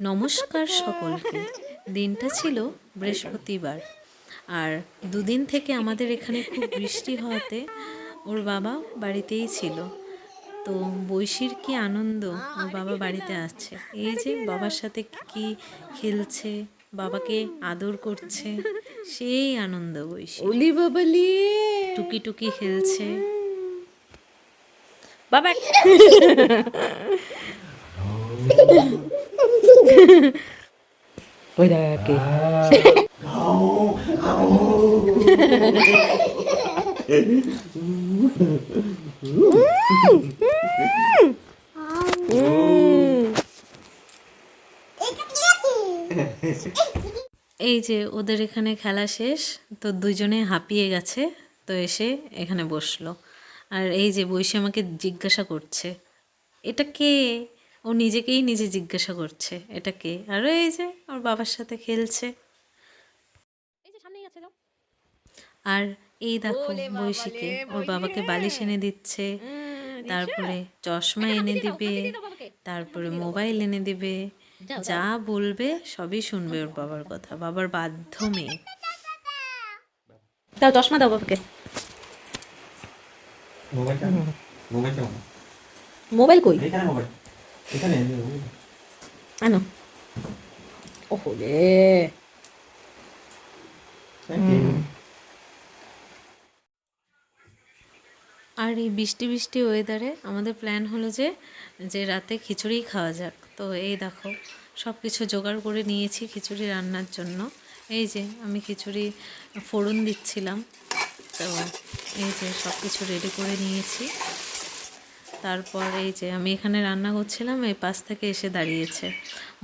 নমস্কার সকলকে। দিনটা ছিল বৃহস্পতিবার। আর দুদিন থেকে আমাদের এখানে খুব বৃষ্টি হওয়াতে ওর বাবা বাড়িতেই ছিল। তো বৈশির কি আনন্দ? ওর বাবা বাড়িতে আসছে। এই যে বাবার সাথে কি খেলছে বাবাকে আদর করছে সেই আনন্দ বৈশি ওলি বাবালি টুকি টুকি খেলছে। বাবা। ওই দেখা কে এই যে ওদের এখানে খেলা শেষ, তো দুজনে হাঁপিয়ে গেছে, তো এসে এখানে বসল। আর এই যে বৈশে আমাকে জিজ্ঞাসা করছে, এটা কে? ও নিজেকেই নিজে জিজ্ঞাসা করছে এটা কে? আর এই যে ওর বাবার সাথে খেলছে। আর এই দেখো বৈশিকে ওর বাবাকে বালিশ এনে দিচ্ছে তারপরে চশমা এনে দিবে তারপরে মোবাইল এনে দিবে যা বলবে সবই শুনবে ওর বাবার কথা বাবার বাধ্য মেয়ে। দাও চশমা দাও বাবাকে। মোবাইল কই? এখানে? আনো ওহো রে আর এই বৃষ্টি বৃষ্টি ওয়েদারে আমাদের প্ল্যান হলো যে যে রাতে খিচুড়ি খাওয়া যাক। তো এই দেখো সব কিছু জোগাড় করে নিয়েছি খিচুড়ি রান্নার জন্য। এই যে আমি খিচুড়ি ফোড়ন দিচ্ছিলাম। তো এই যে সব কিছু রেডি করে নিয়েছি। তারপর এই যে আমি এখানে রান্না করছিলাম, এই পাশ থেকে এসে দাঁড়িয়েছে।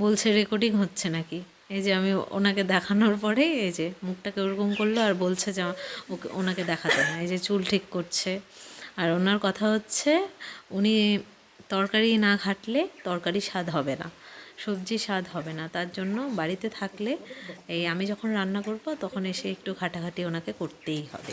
বলছে, রেকর্ডিং হচ্ছে নাকি? এই যে আমি ওনাকে দেখানোর পরে এই যে মুখটাকে ওরকম করল আর বলছে যে ওকে, ওনাকে দেখাতে না এই যে চুল ঠিক করছে। আর ওনার কথা হচ্ছে, উনি তরকারি না ঘাটলে তরকারি স্বাদ হবে না, সবজি স্বাদ হবে না। তার জন্য বাড়িতে থাকলে এই আমি যখন রান্না করব, তখন এসে একটু ঘাটাঘাটি ওনাকে করতেই হবে।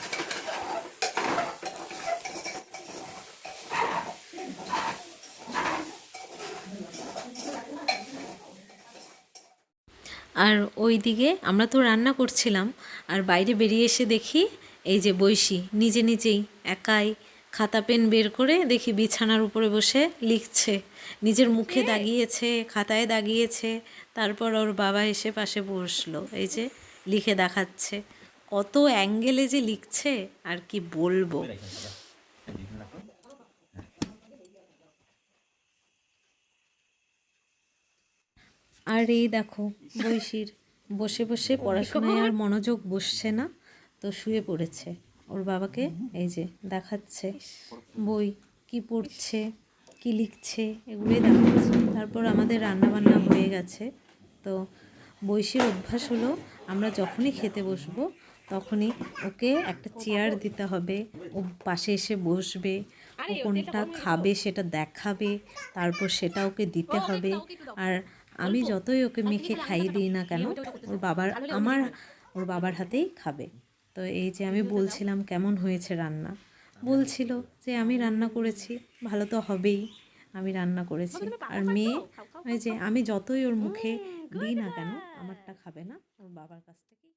আর ওই দিকে আমরা তো রান্না করছিলাম আর বাইরে বেরিয়ে এসে দেখি এই যে বৈশি নিজে নিজেই একাই খাতা পেন বের করে দেখি বিছানার উপরে বসে লিখছে। নিজের মুখে দাগিয়েছে খাতায় দাগিয়েছে তারপর ওর বাবা এসে পাশে বসল এই যে লিখে দেখাচ্ছে। কত অ্যাঙ্গেলে যে লিখছে আর কি বলব। আর এই দেখো বৈশির। বসে বসে পড়াশোনায় আর মনোযোগ বসছে না তো শুয়ে পড়েছে। ওর বাবাকে এই যে দেখাচ্ছে বই কি পড়ছে কি লিখছে এগুলোই দেখাচ্ছে। তারপর আমাদের রান্না বান্না হয়ে গেছে। তো বৈশির অভ্যাস হলো আমরা যখনই খেতে বসবো তখনই ওকে একটা চেয়ার দিতে হবে। ও পাশে এসে বসবে ও কোনটা খাবে সেটা দেখাবে তারপর সেটা ওকে দিতে হবে। আর আমি যতই ওকে মেখে খাই দিই না কেন ওর বাবার আমার ওর বাবার হাতেই খাবে। তো এই যে আমি বলছিলাম কেমন হয়েছে রান্না? বলছিল যে আমি রান্না করেছি ভালো তো হবেই আমি রান্না করেছি। আর মেয়ে ওই যে আমি যতই ওর মুখে দিই না কেন আমারটা খাবে না ওর বাবার কাছ থেকে।